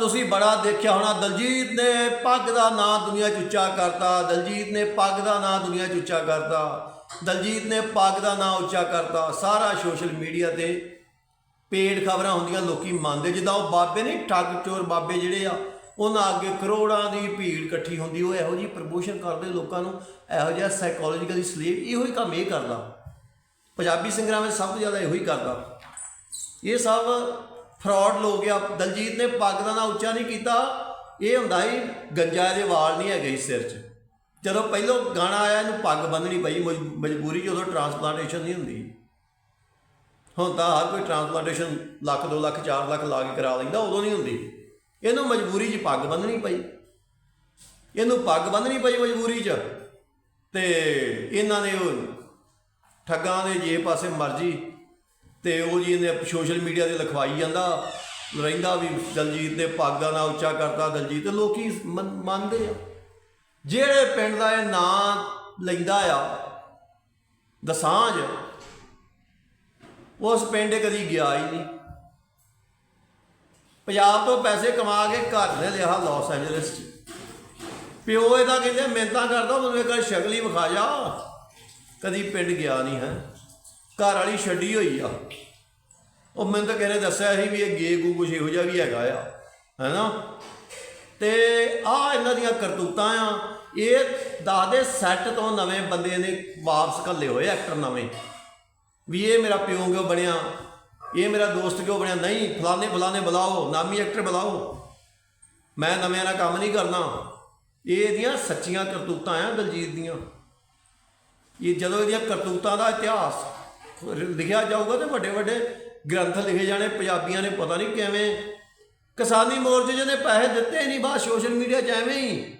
ਤੁਸੀਂ ਬੜਾ ਦੇਖਿਆ ਹੋਣਾ, ਦਲਜੀਤ ਨੇ ਪੱਗ ਦਾ ਨਾਂ ਦੁਨੀਆ 'ਚ ਉੱਚਾ ਕਰਤਾ, ਦਲਜੀਤ ਨੇ ਪੱਗ ਦਾ ਨਾਂ ਦੁਨੀਆ 'ਚ ਉੱਚਾ ਕਰਤਾ, ਦਲਜੀਤ ਨੇ ਪੱਗ ਦਾ ਨਾਂ ਉੱਚਾ ਕਰਤਾ, ਸਾਰਾ ਸੋਸ਼ਲ ਮੀਡੀਆ ਤੇ ਪੇਡ ਖਬਰਾਂ ਹੁੰਦੀਆਂ, ਲੋਕੀ ਮੰਨਦੇ, ਜਿੱਦਾਂ ਉਹ ਬਾਬੇ ਨੇ ਠੱਗ ਚੋਰ ਬਾਬੇ ਜਿਹੜੇ ਆ, ਉਹਨਾਂ ਅੱਗੇ ਕਰੋੜਾਂ ਦੀ ਭੀੜ ਇਕੱਠੀ ਹੁੰਦੀ, ਉਹ ਇਹੋ ਜੀ ਪ੍ਰਮੋਸ਼ਨ ਕਰਦੇ ਲੋਕਾਂ ਨੂੰ, ਇਹੋ ਜਿਹਾ ਸਾਈਕੋਲੋਜੀਕਲੀ ਸਲੀਪ ਇਹੋ ਹੀ ਕੰਮ ਇਹ ਕਰਦਾ। ਪੰਜਾਬੀ ਸਿੰਗਰਾਂ ਵਿੱਚ ਸਭ ਤੋਂ ਜ਼ਿਆਦਾ ਇਹੋ ਹੀ ਕਰਦਾ। ਇਹ ਸਭ ਫਰਾਡ ਲੋਕ ਗਿਆ ਦਲਜੀਤ ਨੇ ਪੱਗ ਦਾ ਨਾਂ ਉੱਚਾ ਨਹੀਂ ਕੀਤਾ। ਇਹ ਹੁੰਦਾ ਹੀ ਗੰਜਾ ਦੇ ਵਾਲ ਨਹੀਂ ਹੈਗੇ ਸਿਰ 'ਚ। ਜਦੋਂ ਪਹਿਲੋਂ ਗਾਣਾ ਆਇਆ, ਇਹਨੂੰ ਪੱਗ ਬੰਨਣੀ ਪਈ, ਮਜ- ਮਜਬੂਰੀ 'ਚ ਉਦੋਂ ਟਰਾਂਸਪਲਾਂਟੇਸ਼ਨ ਨਹੀਂ ਹੁੰਦੀ। ਹੁਣ ਤਾਂ ਹਰ ਕੋਈ ਟਰਾਂਸਪਲਾਂਟੇਸ਼ਨ ਲੱਖ 2 ਲੱਖ 4 ਲੱਖ ਲਾ ਕੇ ਕਰਾ ਲੈਂਦਾ, ਉਦੋਂ ਨਹੀਂ ਹੁੰਦੀ। ਇਹਨੂੰ ਮਜਬੂਰੀ 'ਚ ਪੱਗ ਬੰਨਣੀ ਪਈ। ਇਹਨੂੰ ਪੱਗ ਬੰਨਣੀ ਪਈ ਮਜਬੂਰੀ 'ਚ। ਤੇ ਇਹਨਾਂ ਨੇ ਉਹ ਠੱਗਾਂ ਦੇ ਜੇ ਪਾਸੇ ਮਰਜ਼ੀ ਤੇ ਉਹ ਜੀ ਇਹਨੇ ਸੋਸ਼ਲ ਮੀਡੀਆ ਤੇ ਲਿਖਵਾਈ ਜਾਂਦਾ, ਰਹਿੰਦਾ ਵੀ ਦਲਜੀਤ ਨੇ ਪੱਗ ਦਾ ਨਾਂ ਉੱਚਾ ਕਰਤਾ ਦਲਜੀਤ, ਤੇ ਲੋਕੀ ਮੰਨਦੇ ਆ। ਜਿਹੜੇ ਪਿੰਡ ਦਾ ਇਹ ਨਾਂ ਲੈਂਦਾ ਆ ਦਸਾਂਝ ਉਸ ਪਿੰਡ ਕਦੀ ਗਿਆ ਹੀ ਨਹੀਂ। ਪੰਜਾਬ ਤੋਂ ਪੈਸੇ ਕਮਾ ਕੇ ਘਰ ਨੇ ਲਿਆ ਲਾਸ ਐਂਜਲਸ ਚ। ਪਿਓ ਇਹਦਾ ਕਹਿੰਦੇ ਮਿਹਨਤਾਂ ਕਰਦਾ, ਮੈਨੂੰ ਇੱਕ ਸ਼ਕਲ ਹੀ ਵਿਖਾ ਜਾ। ਕਦੀ ਪਿੰਡ ਗਿਆ ਨਹੀਂ, ਹੈ। ਘਰ ਵਾਲੀ ਛੱਡੀ ਹੋਈ ਆ। ਉਹ ਮੈਨੂੰ ਤਾਂ ਕਿਹਨੇ ਦੱਸਿਆ ਸੀ ਵੀ ਇਹ ਗੇ ਗੂ ਕੁਛ ਇਹੋ ਜਿਹਾ ਵੀ ਹੈਗਾ ਆ, ਹੈਨਾ? ਤੇ ਆ ਇਹਨਾਂ ਦੀਆਂ ਕਰਤੂਤਾਂ ਆ। ਇਹ ਦੱਸਦੇ ਸੈੱਟ ਤੋਂ ਨਵੇਂ ਬੰਦੇ ਨੇ ਵਾਪਸ ਘੱਲੇ ਹੋਏ ਐਕਟਰ ਨਵੇਂ। ਵੀ ਇਹ ਮੇਰਾ ਪਿਓ ਕਿਉਂ ਬਣਿਆ? ਇਹ ਮੇਰਾ ਦੋਸਤ ਕਿਉਂ ਬਣਿਆ? ਨਹੀਂ, ਫਲਾਣੇ ਫਲਾਣੇ ਬੁਲਾਓ, ਨਾਮੀ ਐਕਟਰ ਬੁਲਾਓ। ਮੈਂ ਨਵਿਆਂ ਨਾਲ ਕੰਮ ਨਹੀਂ ਕਰਨਾ। ਇਹ ਇਹਦੀਆਂ ਸੱਚੀਆਂ ਕਰਤੂਤਾਂ ਆ ਦਲਜੀਤ ਦੀਆਂ। ਇਹ ਜਦੋਂ ਇਹਦੀਆਂ ਕਰਤੂਤਾਂ ਦਾ ਇਤਿਹਾਸ ਲਿਖਿਆ ਜਾਊਗਾ ਤੇ ਵੱਡੇ ਵੱਡੇ ਗ੍ਰੰਥ ਲਿਖੇ ਜਾਣੇ, ਪੰਜਾਬੀਆਂ ਨੇ ਪਤਾ ਨਹੀਂ ਕਿਵੇਂ ਕਿਸਾਨੀ ਮੋਰਚੇ ਜਿਹਨੇ ਪੈਸੇ ਦਿੱਤੇ ਨਹੀਂ, ਬਾਅਦ ਸੋਸ਼ਲ ਮੀਡੀਆ 'ਚ ਐਵੇਂ ਹੀ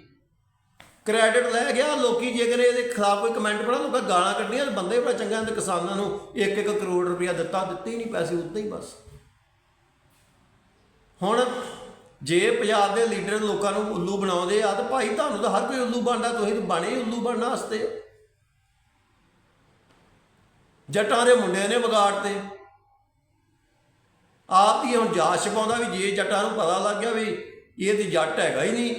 ਕ੍ਰੈਡਿਟ ਲੈ ਗਿਆ, ਲੋਕੀ ਜੇਕਰ ਇਹਦੇ ਖਿਲਾਫ ਕੋਈ ਕਮੈਂਟ ਪੜਾ ਲੋਕਾਂ ਗਾਲਾਂ ਕੱਢੀਆਂ ਤੇ ਬੰਦੇ ਬੜਾ ਚੰਗਾ ਤੇ ਕਿਸਾਨਾਂ ਨੂੰ 1-1 ਕਰੋੜ ਰੁਪਇਆ ਦਿੱਤਾ, ਦਿੱਤੇ ਹੀ ਨਹੀਂ, ਪੈਸੇ ਉੱਤੇ ਹੀ ਬਸ। ਹੁਣ ਜੇ ਪੰਜਾਬ ਦੇ ਲੀਡਰ ਲੋਕਾਂ ਨੂੰ ਉੱਲੂ ਬਣਾਉਂਦੇ ਆ, ਤਾਂ ਭਾਈ ਤੁਹਾਨੂੰ ਤਾਂ ਹਰ ਕੋਈ ਉੱਲੂ ਬਣਦਾ, ਤੁਸੀਂ ਤਾਂ ਬਣੇ ਹੀ ਉੱਲੂ ਬਣਨ ਵਾਸਤੇ। ਜੱਟਾਂ ਦੇ ਮੁੰਡੇ ਨੇ ਵਿਗਾੜਤੇ ਆਪ ਹੀ ਹੁਣ ਜਾਂਚ ਛਪਾਉਂਦਾ ਵੀ ਜੇ ਜੱਟਾਂ ਨੂੰ ਪਤਾ ਲੱਗ ਗਿਆ ਵੀ ਇਹ ਤੇ ਜੱਟ ਹੈਗਾ ਹੀ ਨਹੀਂ,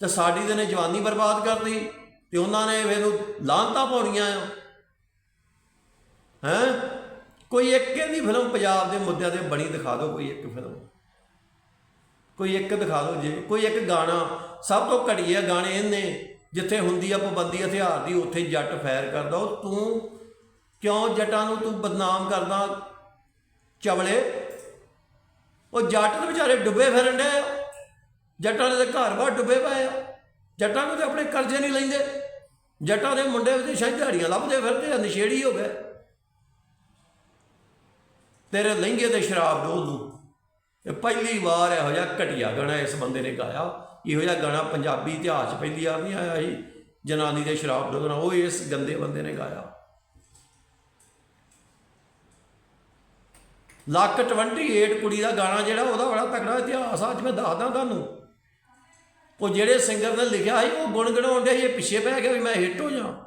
ਤੇ ਸਾਡੀ ਤੇ ਨੇ ਜਵਾਨੀ ਬਰਬਾਦ ਕਰਤੀ, ਤੇ ਉਹਨਾਂ ਨੇ ਮੈਨੂੰ ਲਾਂਤਾਂ ਪਾਉਣੀਆਂ ਆ। ਹੈ? ਕੋਈ ਇੱਕ ਇਹਦੀ ਫਿਲਮ ਪੰਜਾਬ ਦੇ ਮੁੱਦਿਆਂ ਤੇ ਬਣੀ ਦਿਖਾ ਦਿਓ, ਕੋਈ ਇੱਕ ਫਿਲਮ। ਕੋਈ ਇੱਕ ਦਿਖਾ ਦਿਓ ਜੇ, ਕੋਈ ਇੱਕ ਗਾਣਾ, ਸਭ ਤੋਂ ਘਟੀਆ ਗਾਣੇ ਇਹਨੇ, ਜਿੱਥੇ ਹੁੰਦੀ ਆ ਪਾਬੰਦੀ ਹਥਿਆਰ ਦੀ, ਉੱਥੇ ਜੱਟ ਫਾਇਰ ਕਰਦਾ। ਉਹ ਤੂੰ ਕਿਉਂ ਜੱਟਾਂ ਨੂੰ ਤੂੰ ਬਦਨਾਮ ਕਰਦਾ ਚਵਲੇ? ਉਹ ਜੱਟ ਦੇ ਵਿਚਾਰੇ ਡੁੱਬੇ ਫਿਰਨ ਡੇ ਜੱਟਾਂ ਦੇ ਘਰ ਬਾਹਰ ਡੁੱਬੇ ਪਏ ਆ। ਜੱਟਾਂ ਨੂੰ ਤੇ ਆਪਣੇ ਕਰਜ਼ੇ ਨਹੀਂ ਲੈਂਦੇ। ਜੱਟਾਂ ਦੇ ਮੁੰਡੇ ਵਿੱਚ 'ਚ ਦਿਹਾੜੀਆਂ ਲੱਭਦੇ ਫਿਰਦੇ ਆ, ਨਸ਼ੇੜੀ ਹੋ ਗਏ। ਤੇਰੇ ਲਹਿੰਗੇ ਤੇ ਸ਼ਰਾਬ ਡੋਲ ਦੂੰ। ਇਹ ਪਹਿਲੀ ਵਾਰ ਇਹੋ ਜਿਹਾ ਘਟੀਆ ਗਾਣਾ ਇਸ ਬੰਦੇ ਨੇ ਗਾਇਆ। ਇਹੋ ਜਿਹਾ ਗਾਣਾ ਪੰਜਾਬੀ ਇਤਿਹਾਸ 'ਚ ਪਹਿਲੀ ਵਾਰ ਨਹੀਂ ਆਇਆ ਸੀ। ਜਨਾਨੀ ਦੇ ਸ਼ਰਾਬ ਡੋਲਣਾ, ਉਹ ਇਸ ਗੰਦੇ ਬੰਦੇ ਨੇ ਗਾਇਆ। ਲੱਕ 28 ਕੁੜੀ ਦਾ ਗਾਣਾ ਜਿਹੜਾ, ਉਹਦਾ ਬੜਾ ਤਕੜਾ ਇਤਿਹਾਸ ਆ, ਅੱਜ ਮੈਂ ਦੱਸਦਾ ਤੁਹਾਨੂੰ। ਉਹ ਜਿਹੜੇ ਸਿੰਗਰ ਨੇ ਲਿਖਿਆ ਸੀ, ਉਹ ਗੁਣ ਗਣਾਉਣ ਡਿਆ ਸੀ, ਇਹ ਪਿੱਛੇ ਪੈ ਗਿਆ ਵੀ ਮੈਂ ਹਿੱਟ ਹੋ ਜਾ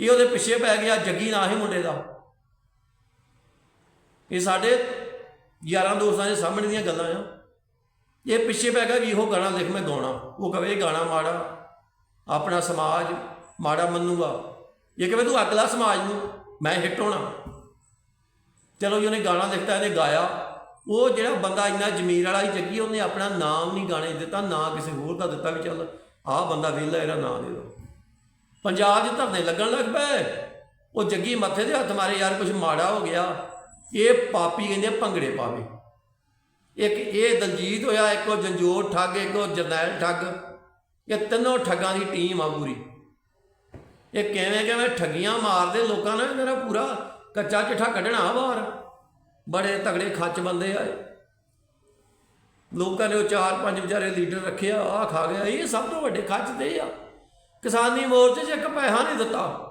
ਇਹ ਉਹਦੇ ਪਿੱਛੇ ਪੈ ਗਿਆ ਜੱਗੀ ਨਾ ਹੀ ਮੁੰਡੇ ਦਾ? ਇਹ ਸਾਡੇ ਯਾਰਾਂ ਦੋਸਤਾਂ ਦੇ ਸਾਹਮਣੇ ਦੀਆਂ ਗੱਲਾਂ ਆ। ਇਹ ਪਿੱਛੇ ਪੈ ਗਿਆ ਵੀ ਇਹੋ ਗਾਣਾ ਲਿਖ, ਮੈਂ ਗਾਉਣਾ। ਉਹ ਕਵੇ ਇਹ ਗਾਣਾ ਮਾੜਾ, ਆਪਣਾ ਸਮਾਜ ਮਾੜਾ ਮੰਨੂਗਾ। ਇਹ ਕਵੇ ਤੂੰ ਅਗਲਾ ਸਮਾਜ ਨੂੰ, ਮੈਂ ਹਿੱਟ ਹੋਣਾ। ਚਲੋ ਜੀ, ਉਹਨੇ ਗਾਣਾ ਲਿਖਤਾ ਇਹਨੇ ਗਾਇਆ। ਉਹ ਜਿਹੜਾ ਬੰਦਾ ਇੰਨਾ ਜ਼ਮੀਰ ਵਾਲਾ ਹੀ ਜੱਗੀ, ਉਹਨੇ ਆਪਣਾ ਨਾਮ ਨਹੀਂ ਗਾਣੇ ਦਿੱਤਾ, ਨਾ ਕਿਸੇ ਹੋਰ ਦਾ ਦਿੱਤਾ ਵੀ ਚੱਲ, ਆਹ ਬੰਦਾ ਵਿਹਲਾ, ਇਹਦਾ ਨਾਂ ਦੇ ਦਿਓ। ਪੰਜਾਬ 'ਚ ਧਰਨੇ ਲੱਗਣ ਲੱਗ ਪਏ। ਉਹ ਜੱਗੀ ਮੱਥੇ ਦੇ ਹੱਥ ਮਾਰੇ, ਯਾਰ ਕੁਝ ਮਾੜਾ ਹੋ ਗਿਆ। ਇਹ ਪਾਪੀ ਕਹਿੰਦੇ ਭੰਗੜੇ ਪਾਵੇ। ਇੱਕ ਇਹ ਦਲਜੀਤ ਹੋਇਆ, ਇੱਕ ਉਹ ਜੰਜੋਰ ਠੱਗ, ਇੱਕ ਉਹ ਜਰਨੈਲ ਠੱਗ, ਇਹ ਤਿੰਨੋਂ ਠੱਗਾਂ ਦੀ ਟੀਮ ਆ ਪੂਰੀ। ਇਹ ਕਿਵੇਂ ਕਿਵੇਂ ਠੱਗੀਆਂ ਮਾਰਦੇ ਲੋਕਾਂ ਨੇ ਮੇਰਾ ਪੂਰਾ ਕੱਚਾ ਚਿੱਠਾ ਕੱਢਣਾ ਬਾਹਰ। ਬੜੇ ਤਗੜੇ ਖੱਚ ਬੰਦੇ ਆਏ ਲੋਕਾਂ ਨੇ ਉਹ ਚਾਰ ਪੰਜ ਵਿਚਾਰੇ ਲੀਡਰ ਰੱਖਿਆ ਆ ਖਾ ਗਿਆ। ਇਹ ਸਭ ਤੋਂ ਵੱਡੇ ਖੱਚ ਤੇ ਆ। ਕਿਸਾਨੀ ਮੋਰਚੇ 'ਚ ਇੱਕ ਪੈਸਾ ਨਹੀਂ ਦਿੱਤਾ।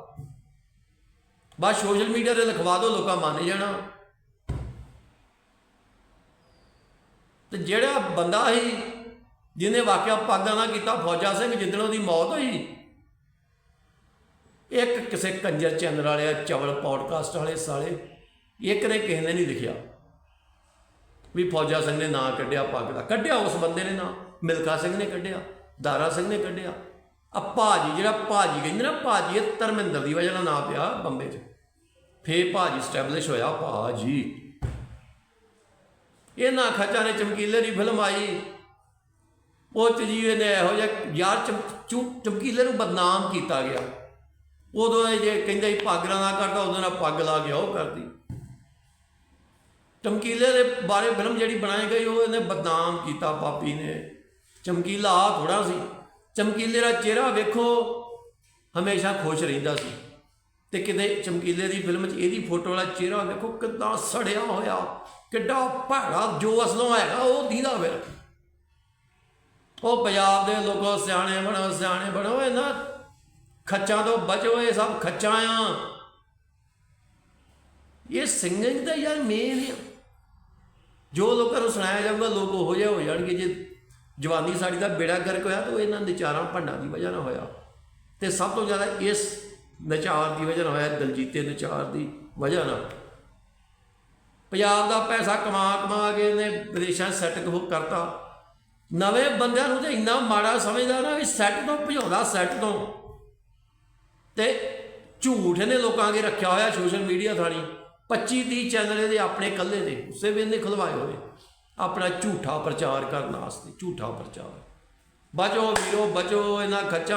ਬਸ ਸੋਸ਼ਲ ਮੀਡੀਆ ਤੇ ਲਿਖਵਾ ਦਿਓ ਲੋਕਾਂ ਮੰਨ ਜਾਣਾ। ਤੇ ਜਿਹੜਾ ਬੰਦਾ ਸੀ, ਜਿਹਨੇ ਵਾਕਿਆ ਪਾਗਾ ਨਾ ਕੀਤਾ, ਫੌਜਾ ਸਿੰਘ ਜਿੱਦਣ ਉਹਦੀ ਮੌਤ ਹੋਈ ਇੱਕ ਕਿਸੇ ਕੰਜਰ ਚੈਨਲ ਵਾਲਿਆ ਚਵਲ ਪੌਡਕਾਸਟ ਵਾਲੇ ਸਾਲੇ ਇੱਕ ਨੇ ਕਿਸੇ ਨੇ ਨਹੀਂ ਲਿਖਿਆ ਵੀ ਫੌਜਾ ਸਿੰਘ ਨੇ ਨਾਂ ਕੱਢਿਆ, ਪੱਗ ਦਾ ਕੱਢਿਆ, ਉਸ ਬੰਦੇ ਨੇ ਨਾਂ, ਮਿਲਖਾ ਸਿੰਘ ਨੇ ਕੱਢਿਆ, ਦਾਰਾ ਸਿੰਘ ਨੇ ਕੱਢਿਆ। ਆ ਭਾਜੀ, ਜਿਹੜਾ ਭਾਜੀ ਕਹਿੰਦੇ ਨਾ, ਭਾਜੀ, ਇਹ ਧਰਮਿੰਦਰ ਦੀ ਵਜ੍ਹਾ ਨਾਲ ਨਾਂ ਪਿਆ ਬੰਬੇ 'ਚ। ਫੇਰ ਭਾਜੀ ਸਟੈਬਲਿਸ਼ ਹੋਇਆ, ਭਾਜੀ। ਨਾ ਖੱਚਾਂ ਨੇ ਚਮਕੀਲੇ ਦੀ ਫਿਲਮ ਆਈ। ਉਹ 'ਚ ਜੀ, ਇਹਨੇ ਇਹੋ ਜਿਹਾ ਯਾਰ ਚਮ- ਚੁ- ਚਮਕੀਲੇ ਨੂੰ ਬਦਨਾਮ ਕੀਤਾ ਗਿਆ। ਉਦੋਂ ਇਹ ਜੇ ਕਹਿੰਦੇ ਸੀ ਪੱਗ ਨਾ ਕਰਦਾ, ਉਦੋਂ ਨਾਲ ਪੱਗ ਲਾ ਗਿਆ ਉਹ ਕਰਦੀ ਚਮਕੀਲੇ ਦੇ ਬਾਰੇ ਫਿਲਮ ਜਿਹੜੀ ਬਣਾਈ ਗਈ, ਉਹ ਇਹਨੇ ਬਦਨਾਮ ਕੀਤਾ ਪਾਪੀ ਨੇ। ਚਮਕੀਲਾ ਆ ਥੋੜਾ ਸੀ। ਚਮਕੀਲੇ ਦਾ ਚਿਹਰਾ ਵੇਖੋ, ਹਮੇਸ਼ਾ ਖੁਸ਼ ਰਹਿੰਦਾ ਸੀ। ਤੇ ਕਿਤੇ ਚਮਕੀਲੇ ਦੀ ਫਿਲਮ 'ਚ ਇਹਦੀ ਫੋਟੋ ਵਾਲਾ ਚਿਹਰਾ ਵੇਖੋ ਕਿੰਨਾ ਸੜਿਆ ਹੋਇਆ, ਕਿੱਡਾ ਭੈੜਾ ਜੋ ਅਸਲੋਂ ਹੈਗਾ, ਉਹ ਦੀਦਾ ਫਿਰ। ਉਹ ਪੰਜਾਬ ਦੇ ਲੋਕੋ ਸਿਆਣੇ ਬਣੋ ਸਿਆਣੇ ਬਣੋ, ਇਹਨਾਂ ਖੱਚਾਂ ਤੋਂ ਬਚੋ ਇਹ ਸਭ ਖੱਚਾਂ ਆ। ਇਹ ਸਿੰਗਿੰਗ ਦਾ ਯਾਰ ਮੇਨ ਆ। ਜੋ ਲੋਕਾਂ ਨੂੰ ਸੁਣਾਇਆ ਜਾਊਗਾ, ਲੋਕ ਉਹ ਜਿਹੇ ਹੋ ਜਾਣਗੇ ਜੇ ਜਵਾਨੀ ਸਾਡੀ ਦਾ ਬੇੜਾ ਗਰਕ ਹੋਇਆ, ਤਾਂ ਉਹ ਇਹਨਾਂ ਨਚਾਰਾਂ ਭੰਡਾਂ ਦੀ ਵਜ੍ਹਾ ਨਾਲ ਹੋਇਆ। ਤੇ ਸਭ ਤੋਂ ਜ਼ਿਆਦਾ ਇਸ ਨਚਾਰ ਦੀ ਵਜ੍ਹਾ ਨਾਲ ਹੋਇਆ, ਦਲਜੀਤੇ ਨਚਾਰ ਦੀ ਵਜ੍ਹਾ ਨਾਲ। ਪੰਜਾਬ ਦਾ ਪੈਸਾ ਕਮਾ ਕਮਾ ਕੇ ਇਹਨੇ ਵਿਦੇਸ਼ਾਂ ਸੈੱਟ ਕਰਤਾ। ਨਵੇਂ ਬੰਦਿਆਂ ਨੂੰ ਤੇ ਇੰਨਾ ਮਾੜਾ ਸਮਝਦਾ ਨਾ ਵੀ ਸੈੱਟ ਤੋਂ ਭਜਾਉਂਦਾ ਸੈੱਟ ਤੋਂ। ਤੇ ਝੂਠ ਇਹਨੇ ਲੋਕਾਂ ਅੱਗੇ ਰੱਖਿਆ ਹੋਇਆ ਸੋਸ਼ਲ ਮੀਡੀਆ ਥਾਣੀ 25 30 ਚੈਨਲ ਇਹਦੇ ਆਪਣੇ ਇਕੱਲੇ ਦੇ ਉਸੇ ਵੀ ਇਹਨੇ ਖਲਵਾਏ ਹੋਏ। ਆਪਣਾ ਝੂਠਾ ਪ੍ਰਚਾਰ ਕਰਨ ਵਾਸਤੇ, ਝੂਠਾ ਪ੍ਰਚਾਰ। ਬਚੋ ਵੀਰੋ, ਬਚੋ ਇਹਨਾਂ ਖੱਚਾਂ